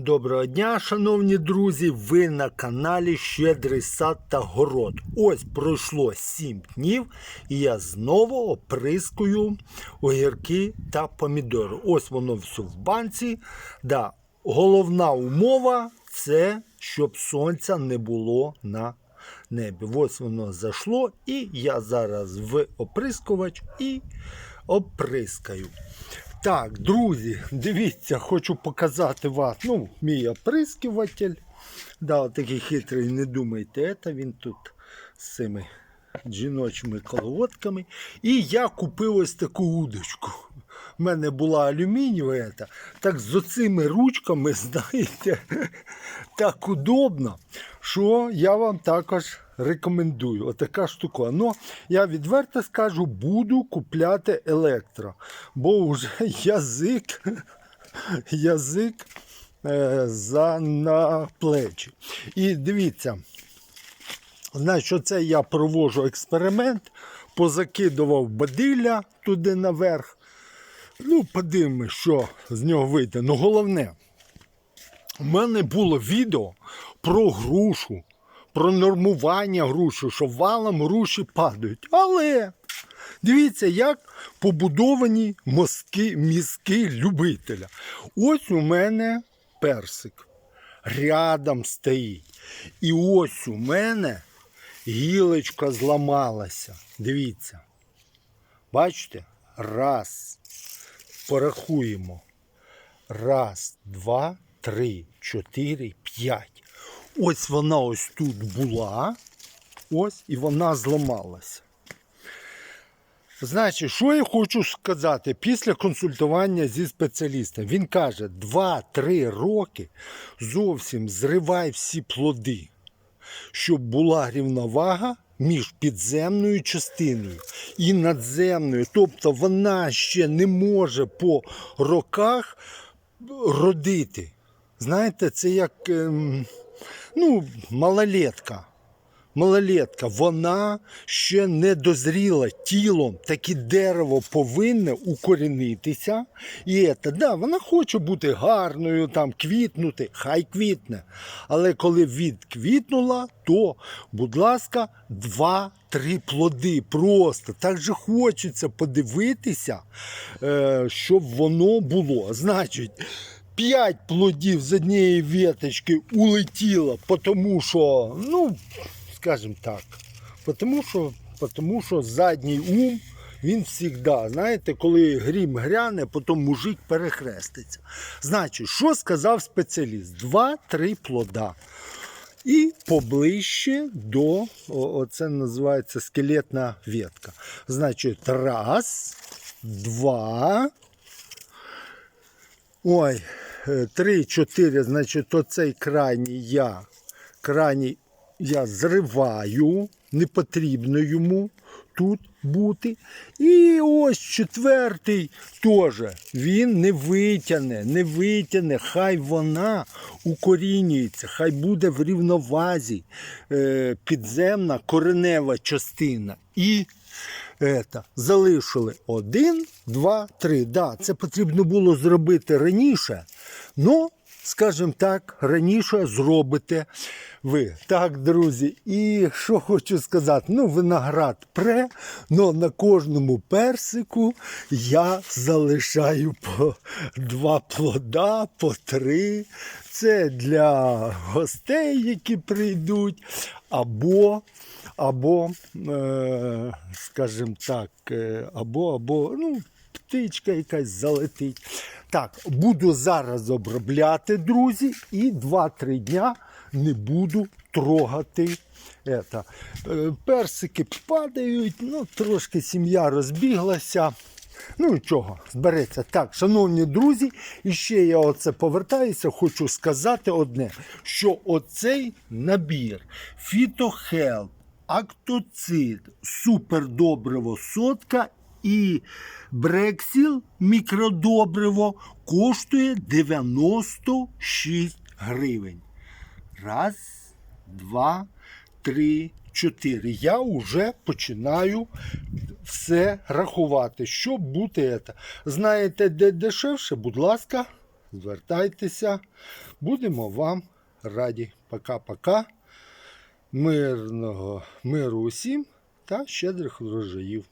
Доброго дня, шановні друзі! Ви на каналі Щедрий сад та город. Ось пройшло 7 днів, і я знову оприскую огірки та помідори. Ось воно все в банці. Да, головна умова це щоб сонця не було на небі. Ось воно зайшло, і я зараз в оприскувач і оприскаю. Так, друзі, дивіться, хочу показати вас. Ну, мій оприскуватель. Да, такий хитрий, не думайте, це він тут з цими жіночими колодками. І я купив ось таку удочку. У мене була алюмінієва, так з оцими ручками, знаєте, так удобно, що я вам також рекомендую. Отака штука. Ну, я відверто скажу, буду купляти електро, бо вже язик, язик е, за на плечі. І дивіться, Значить, це я провожу експеримент, позакидував бадилля туди наверх. Ну, подивимось, що з нього вийде. Ну, головне, у мене було відео про грушу, про нормування груші, що валом груші падають. Але дивіться, як побудовані мозки, мізки любителя. Ось у мене персик рядом стоїть. І ось у мене гілочка зламалася. Дивіться. Бачите? Раз. Порахуємо. Раз, два, три, чотири, п'ять. Ось вона ось тут була. Ось і вона зламалася. Значить, що я хочу сказати після консультування зі спеціалістом? Він каже, 2-3 роки зовсім зривай всі плоди, щоб була рівновага між підземною частиною і надземною. Тобто вона ще не може по роках родити. Знаєте, це як ем, ну, малолетка. Малолетка, вона ще не дозріла тілом, таке дерево повинне укорінитися. І це, да, вона хоче бути гарною, там, квітнути, хай квітне. Але коли відквітнула, то, будь ласка, два-три плоди. Просто так же хочеться подивитися, е, щоб воно було. Значить, П'ять плодів з однієї веточки улетіло, тому що, ну, скажімо так, тому що, тому що задній ум, він завжди, знаєте, коли грім гряне, потім мужик перехреститься. Значить, що сказав спеціаліст? Два-три плода. І поближче до, оце називається скелетна ветка. Значить, раз, два. Ой, е, три, чотири, значить, оцей крайній я, крайній я зриваю, не потрібно йому тут бути. І ось четвертий теж він не витягне, не витягне, хай вона укорінюється, хай буде в рівновазі е, підземна коренева частина. І Ета, залишили один, два, три. Да, це потрібно було зробити раніше. Ну, скажімо так, раніше зробите ви. Так, друзі, і що хочу сказати, ну, виноград пре, але на кожному персику я залишаю по два плода, по три. Це для гостей, які прийдуть, або або, е, скажімо так, е, або, або ну, птичка якась залетить. Так, буду зараз обробляти, друзі, і 2-3 дня не буду трогати. Это. Е, Персики падають, ну, трошки сім'я розбіглася. Ну нічого, збереться. Так, шановні друзі, і ще я оце повертаюся, хочу сказати одне: що оцей набір фітохелп, актоцид, супердобриво сотка і брексіл мікродобриво коштує 96 гривень. Раз, два, три, чотири. Я вже починаю все рахувати, щоб бути це. Знаєте, де дешевше, будь ласка, звертайтеся, будемо вам раді. Пока-пока. Мирного миру усім та щедрих врожаїв.